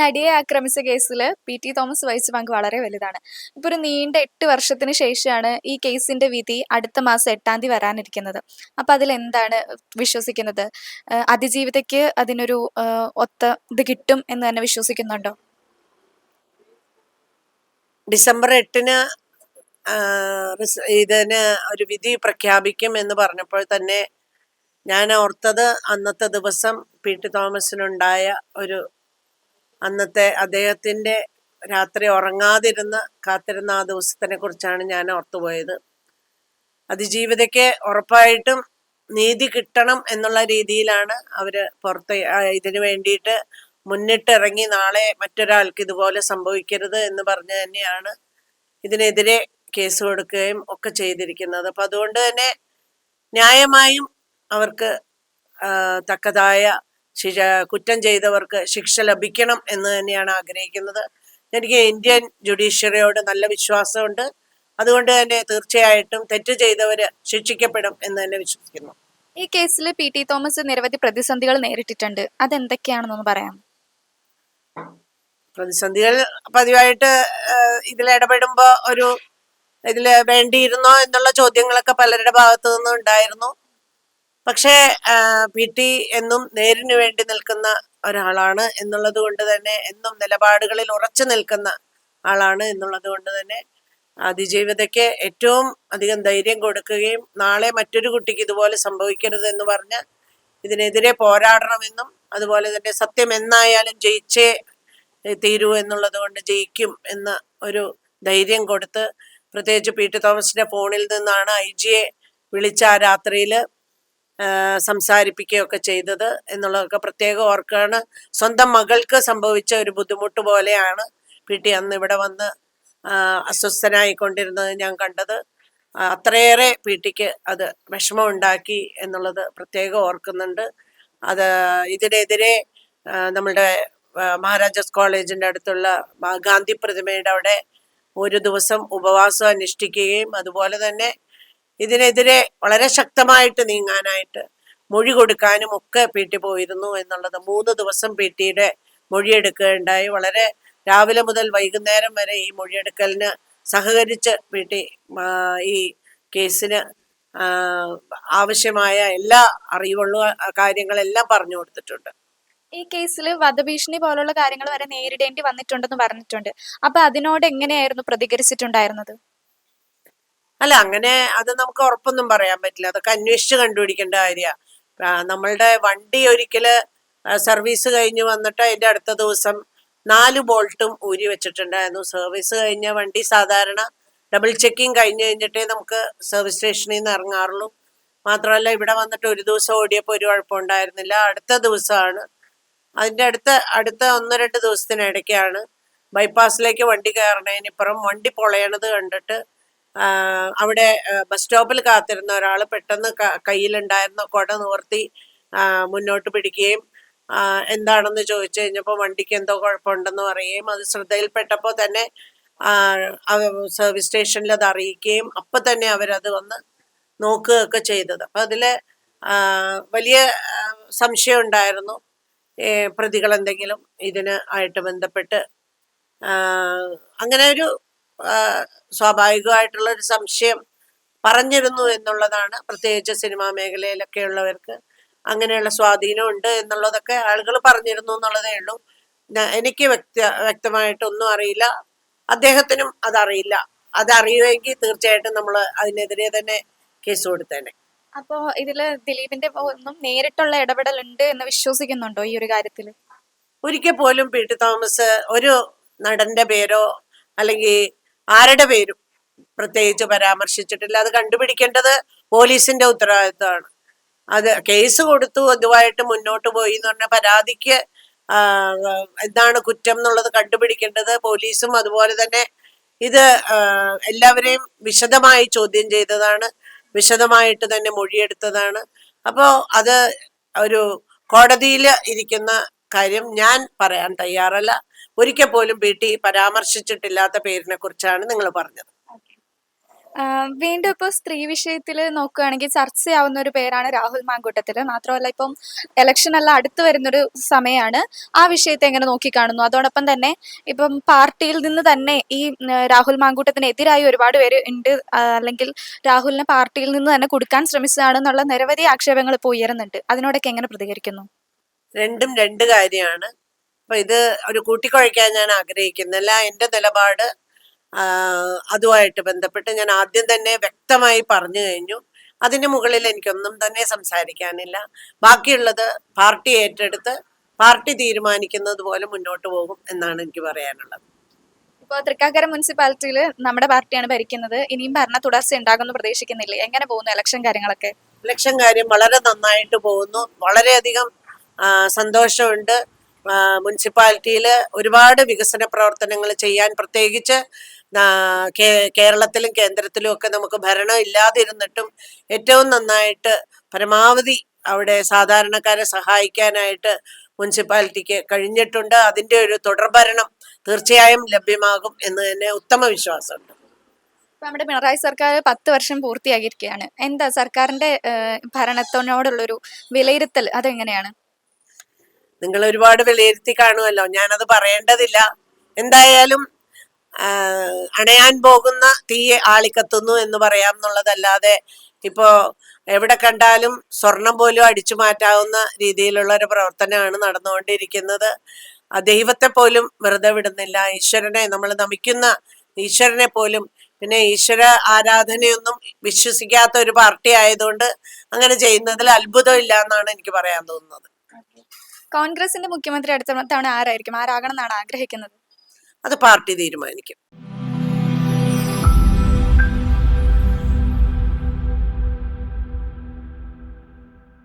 നടിയെ ആക്രമിച്ച കേസിൽ പി ടി തോമസ് വഹിച്ച പങ്ക് വളരെ വലുതാണ്. ഇപ്പോൾ ഒരു നീണ്ട എട്ട് വർഷത്തിന് ശേഷമാണ് ഈ കേസിന്റെ വിധി അടുത്ത മാസം എട്ടാം തീയതി വരാനിരിക്കുന്നത്. അപ്പം അതിലെന്താണ് വിശ്വസിക്കുന്നത്? അതിജീവിതയ്ക്ക് അതിനൊരു ഒത്ത ഇത് കിട്ടും എന്ന് തന്നെ വിശ്വസിക്കുന്നുണ്ടോ? ഡിസംബർ എട്ടിന് ഇതിന് ഒരു വിധി പ്രഖ്യാപിക്കും എന്ന് പറഞ്ഞപ്പോൾ തന്നെ ഞാൻ ഓർത്തത് അന്നത്തെ ദിവസം പി ടി തോമസിനുണ്ടായ ഒരു അന്നത്തെ അദ്ദേഹത്തിന്റെ രാത്രി ഉറങ്ങാതിരുന്ന് കാത്തിരുന്ന ആ ദിവസത്തിനെ കുറിച്ചാണ് ഞാൻ ഓർത്തുപോയത് അതിജീവിതയ്ക്ക് ഉറപ്പായിട്ടും നീതി കിട്ടണം എന്നുള്ള രീതിയിലാണ് അവർ പുറത്ത് ഇതിനു വേണ്ടിയിട്ട് മുന്നിട്ടിറങ്ങി നാളെ മറ്റൊരാൾക്ക് ഇതുപോലെ സംഭവിക്കരുത് എന്ന് പറഞ്ഞ് തന്നെയാണ് ഇതിനെതിരെ കേസ് കൊടുക്കുകയും ഒക്കെ ചെയ്തിരിക്കുന്നത്. അപ്പൊ അതുകൊണ്ട് തന്നെ ന്യായമായും അവർക്ക് തക്കതായ കുറ്റം ചെയ്തവർക്ക് ശിക്ഷ ലഭിക്കണം എന്ന് തന്നെയാണ് ആഗ്രഹിക്കുന്നത്. എനിക്ക് ഇന്ത്യൻ ജുഡീഷ്യറിയോട് നല്ല വിശ്വാസമുണ്ട്. അതുകൊണ്ട് തന്നെ തീർച്ചയായിട്ടും തെറ്റ് ചെയ്തവര് ശിക്ഷിക്കപ്പെടും എന്ന് തന്നെ വിശ്വസിക്കുന്നു. ഈ കേസിൽ പി ടി തോമസ് നിരവധി പ്രതിസന്ധികൾ നേരിട്ടിട്ടുണ്ട്. അതെന്തൊക്കെയാണെന്നൊന്ന് പറയാം പ്രതിസന്ധികൾ പതിവായിട്ട് ഇതിൽ ഇടപെടുമ്പോൾ ഒരു ഇതിൽ വേണ്ടിയിരുന്നോ എന്നുള്ള ചോദ്യങ്ങളൊക്കെ പലരുടെ ഭാഗത്തു നിന്നും ഉണ്ടായിരുന്നു. പക്ഷേ പി. ടി. എന്നും നേരിന് വേണ്ടി നിൽക്കുന്ന ഒരാളാണ് എന്നുള്ളത് കൊണ്ട് തന്നെ എന്നും നിലപാടുകളിൽ ഉറച്ചു നിൽക്കുന്ന ആളാണ് എന്നുള്ളത് കൊണ്ട് തന്നെ അതിജീവിതയ്ക്ക് ഏറ്റവും അധികം ധൈര്യം കൊടുക്കുകയും നാളെ മറ്റൊരു കുട്ടിക്ക് ഇതുപോലെ സംഭവിക്കരുത് എന്ന് പറഞ്ഞ് ഇതിനെതിരെ പോരാടണമെന്നും അതുപോലെ തന്നെ സത്യം എന്നായാലും ജയിച്ചേ തീരൂ എന്നുള്ളത് കൊണ്ട് ജയിക്കും എന്ന ഒരു ധൈര്യം കൊടുത്ത് പ്രത്യേകിച്ച് പി. ടി. തോമസിന്റെ ഫോണിൽ നിന്നാണ് ഐ. ജിയെ വിളിച്ച ആ രാത്രിയിൽ സംസാരിപ്പിക്കുകയൊക്കെ ചെയ്തത് എന്നുള്ളതൊക്കെ പ്രത്യേകം ഓർക്കുകയാണ് സ്വന്തം മകൾക്ക് സംഭവിച്ച ഒരു ബുദ്ധിമുട്ട് പോലെയാണ് പി ടി അന്ന് ഇവിടെ വന്ന് അസ്വസ്ഥനായിക്കൊണ്ടിരുന്നത് ഞാൻ കണ്ടത്. അത്രയേറെ പി ടിക്ക് അത് വിഷമമുണ്ടാക്കി എന്നുള്ളത് പ്രത്യേകം ഓർക്കുന്നുണ്ട്. അത് ഇതിനെതിരെ നമ്മളുടെ മഹാരാജാസ് കോളേജിന്റെ അടുത്തുള്ള ഗാന്ധി പ്രതിമയുടെ അവിടെ ഒരു ദിവസം ഉപവാസം അനുഷ്ഠിക്കുകയും അതുപോലെ തന്നെ ഇതിനെതിരെ വളരെ ശക്തമായിട്ട് നീങ്ങാനായിട്ട് മൊഴി കൊടുക്കാനും ഒക്കെ പി ടി പോയിരുന്നു എന്നുള്ളത് മൂന്ന് ദിവസം പി ടിയുടെ മൊഴിയെടുക്കുകയുണ്ടായി. വളരെ രാവിലെ മുതൽ വൈകുന്നേരം വരെ ഈ മൊഴിയെടുക്കലിന് സഹകരിച്ച് പി ടി ഈ കേസിന് ആവശ്യമായ എല്ലാ അറിവുള്ള കാര്യങ്ങളെല്ലാം പറഞ്ഞു കൊടുത്തിട്ടുണ്ട്. ഈ കേസിൽ വധഭീഷണി പോലുള്ള കാര്യങ്ങൾ വരെ നേരിടേണ്ടി വന്നിട്ടുണ്ടെന്ന് പറഞ്ഞിട്ടുണ്ട്. അപ്പൊ അതിനോട് എങ്ങനെയായിരുന്നു പ്രതികരിച്ചിട്ടുണ്ടായിരുന്നത്? അല്ല അങ്ങനെ അത് നമുക്ക് ഉറപ്പൊന്നും പറയാൻ പറ്റില്ല. അതൊക്കെ അന്വേഷിച്ച് കണ്ടുപിടിക്കേണ്ട കാര്യമാണ് നമ്മളുടെ വണ്ടി ഒരിക്കൽ സർവീസ് കഴിഞ്ഞ് വന്നിട്ട് അതിന്റെ അടുത്ത ദിവസം നാല് ബോൾട്ടും ഊരി വെച്ചിട്ടുണ്ടായിരുന്നു. സർവീസ് കഴിഞ്ഞ വണ്ടി സാധാരണ ഡബിൾ ചെക്കിങ് കഴിഞ്ഞ് കഴിഞ്ഞിട്ടേ നമുക്ക് സർവീസ് സ്റ്റേഷനിൽ നിന്ന് ഇറങ്ങാറുള്ളൂ. മാത്രമല്ല ഇവിടെ വന്നിട്ട് ഒരു ദിവസം ഓടിയപ്പോൾ ഒരു കുഴപ്പമുണ്ടായിരുന്നില്ല അടുത്ത ദിവസമാണ്. അതിന്റെ അടുത്ത അടുത്ത ഒന്ന് രണ്ട് ദിവസത്തിനിടയ്ക്കാണ്. ബൈപ്പാസിലേക്ക് വണ്ടി കയറണതിനിപ്പുറം വണ്ടി പൊളയണത് കണ്ടിട്ട് അവിടെ ബസ് സ്റ്റോപ്പിൽ കാത്തിരുന്ന ഒരാൾ പെട്ടെന്ന് കയ്യിലുണ്ടായിരുന്ന കൊട നിവർത്തി മുന്നോട്ട് പിടിക്കുകയും എന്താണെന്ന് ചോദിച്ചു കഴിഞ്ഞപ്പോൾ വണ്ടിക്ക് എന്തോ കുഴപ്പമുണ്ടെന്ന് പറയുകയും അത് ശ്രദ്ധയിൽപ്പെട്ടപ്പോൾ തന്നെ സർവീസ് സ്റ്റേഷനിൽ അത് അറിയിക്കുകയും അപ്പം തന്നെ അവരത് വന്ന് നോക്കുകയൊക്കെ ചെയ്തത്. അപ്പം അതിൽ വലിയ സംശയം ഉണ്ടായിരുന്നു. പ്രതികൾ എന്തെങ്കിലും ഇതിന് ആയിട്ട് ബന്ധപ്പെട്ട് അങ്ങനെ ഒരു സ്വാഭാവികമായിട്ടുള്ള ഒരു സംശയം പറഞ്ഞിരുന്നു എന്നുള്ളതാണ്. പ്രത്യേകിച്ച് സിനിമാ മേഖലയിലൊക്കെ ഉള്ളവർക്ക് അങ്ങനെയുള്ള സ്വാധീനം ഉണ്ട് എന്നുള്ളതൊക്കെ ആളുകൾ പറഞ്ഞിരുന്നു എന്നുള്ളതേ ഉള്ളൂ. എനിക്ക് വ്യക്ത വ്യക്തമായിട്ടൊന്നും അറിയില്ല. അദ്ദേഹത്തിനും അതറിയില്ല. അതറിയുമെങ്കിൽ തീർച്ചയായിട്ടും നമ്മൾ അതിനെതിരെ തന്നെ കേസ് കൊടുത്തേനെ. അപ്പോ ഇതിൽ ദിലീപിന്റെ ഒന്നും നേരിട്ടുള്ള ഇടപെടൽ ഉണ്ട് എന്ന് വിശ്വസിക്കുന്നുണ്ടോ ഈ ഒരു കാര്യത്തിൽ ഒരിക്കൽ പോലും പി ടി തോമസ് ഒരു നടന്റെ പേരോ അല്ലെങ്കിൽ ആരുടെ പേരും പ്രത്യേകിച്ച് പരാമർശിച്ചിട്ടില്ല. അത് കണ്ടുപിടിക്കേണ്ടത് പോലീസിന്റെ ഉത്തരവാദിത്തമാണ്. അത് കേസ് കൊടുത്തു അതുമായിട്ട് മുന്നോട്ട് പോയി എന്ന് പറഞ്ഞ പരാതിക്ക് എന്താണ് കുറ്റം എന്നുള്ളത് കണ്ടുപിടിക്കേണ്ടത് പോലീസും അതുപോലെ തന്നെ ഇത് എല്ലാവരെയും വിശദമായി ചോദ്യം ചെയ്തതാണ്. വിശദമായിട്ട് തന്നെ മൊഴിയെടുത്തതാണ്. അപ്പോൾ അത് ഒരു കോടതിയിൽ ഇരിക്കുന്ന കാര്യം ഞാൻ പറയാൻ തയ്യാറല്ല. ഒരിക്കൽ പോലും പി ടി പരാമർശിച്ചിട്ടില്ലാത്ത പേരിനെ കുറിച്ചാണ് നിങ്ങൾ പറഞ്ഞത്. വീണ്ടും ഇപ്പോൾ സ്ത്രീ വിഷയത്തിൽ നോക്കുകയാണെങ്കിൽ ചർച്ചയാവുന്ന ഒരു പേരാണ് രാഹുൽ മാങ്കൂട്ടത്തിൽ മാത്രമല്ല ഇപ്പം ഇലക്ഷൻ എല്ലാം അടുത്ത് വരുന്നൊരു സമയമാണ് ആ വിഷയത്തെ എങ്ങനെ നോക്കിക്കാണുന്നു? അതോടൊപ്പം തന്നെ ഇപ്പം പാർട്ടിയിൽ നിന്ന് തന്നെ ഈ രാഹുൽ മാങ്കൂട്ടത്തിനെതിരായി ഒരുപാട് പേര് ഉണ്ട്. അല്ലെങ്കിൽ രാഹുലിനെ പാർട്ടിയിൽ നിന്ന് തന്നെ കൊടുക്കാൻ ശ്രമിച്ചതാണെന്നുള്ള നിരവധി ആക്ഷേപങ്ങൾ ഇപ്പോൾ ഉയരുന്നുണ്ട്. അതിനോടൊക്കെ എങ്ങനെ പ്രതികരിക്കുന്നു? രണ്ടും രണ്ട് കാര്യമാണ്. അപ്പൊ ഇത് ഒരു കൂട്ടിക്കുഴയ്ക്കാൻ ഞാൻ ആഗ്രഹിക്കുന്നില്ല എന്റെ നിലപാട് അതുമായിട്ട് ബന്ധപ്പെട്ട് ഞാൻ ആദ്യം തന്നെ വ്യക്തമായി പറഞ്ഞു കഴിഞ്ഞു. അതിന് മുകളിൽ എനിക്കൊന്നും തന്നെ സംസാരിക്കാനില്ല. ബാക്കിയുള്ളത് പാർട്ടി ഏറ്റെടുത്ത് പാർട്ടി തീരുമാനിക്കുന്നത് പോലെ മുന്നോട്ട് പോകും എന്നാണ് എനിക്ക് പറയാനുള്ളത്. ഇപ്പോൾ തൃക്കാക്കര മുനിസിപ്പാലിറ്റിയിൽ നമ്മുടെ പാർട്ടിയാണ് ഭരിക്കുന്നത്. ഇനിയും ഭരണ തുടർച്ച ഉണ്ടാകുമെന്ന് പ്രതീക്ഷിക്കുന്നില്ലേ? എങ്ങനെ പോകുന്നു ഇലക്ഷൻ കാര്യങ്ങളൊക്കെ? ഇലക്ഷൻ കാര്യം വളരെ നന്നായിട്ട് പോകുന്നു. വളരെയധികം സന്തോഷമുണ്ട്. മുനിസിപ്പാലിറ്റിയിൽ ഒരുപാട് വികസന പ്രവർത്തനങ്ങൾ ചെയ്യാൻ പ്രത്യേകിച്ച് കേരളത്തിലും കേന്ദ്രത്തിലും ഒക്കെ നമുക്ക് ഭരണം ഇല്ലാതിരുന്നിട്ടും ഏറ്റവും നന്നായിട്ട് പരമാവധി അവിടെ സാധാരണക്കാരെ സഹായിക്കാനായിട്ട് മുനിസിപ്പാലിറ്റിക്ക് കഴിഞ്ഞിട്ടുണ്ട്. അതിന്റെ ഒരു തുടർഭരണം തീർച്ചയായും ലഭ്യമാകും എന്ന് തന്നെ ഉത്തമ വിശ്വാസമുണ്ട്. നമ്മുടെ പിണറായി സർക്കാർ പത്ത് വർഷം പൂർത്തിയാക്കിയിരിക്കുകയാണ്. എന്താ സർക്കാരിന്റെ ഭരണത്തിനോടുള്ളൊരു വിലയിരുത്തൽ അതെങ്ങനെയാണ്? നിങ്ങൾ ഒരുപാട് വിലയിരുത്തി കാണുമല്ലോ. ഞാനത് പറയേണ്ടതില്ല. എന്തായാലും അണയാൻ പോകുന്ന തീയെ ആളിക്കത്തുന്നു എന്ന് പറയാം എന്നുള്ളതല്ലാതെ ഇപ്പോ എവിടെ കണ്ടാലും സ്വർണം പോലും അടിച്ചു മാറ്റാവുന്ന രീതിയിലുള്ള ഒരു പ്രവർത്തനമാണ് നടന്നുകൊണ്ടിരിക്കുന്നത്. ദൈവത്തെ പോലും വെറുതെ വിടുന്നില്ല. ഈശ്വരനെ നമ്മൾ നമിക്കുന്ന ഈശ്വരനെ പോലും. പിന്നെ ഈശ്വര ആരാധനയൊന്നും വിശ്വസിക്കാത്ത ഒരു പാർട്ടി ആയതുകൊണ്ട് അങ്ങനെ ചെയ്യുന്നതിൽ അത്ഭുതമില്ല എന്നാണ് എനിക്ക് പറയാൻ തോന്നുന്നത്. കോൺഗ്രസിന്റെ മുഖ്യമന്ത്രി അടുത്ത തവണ ആരായിരിക്കും? ആരാകണം എന്നാണ് ആഗ്രഹിക്കുന്നത്? അത് പാർട്ടി തീരുമാനിക്കും.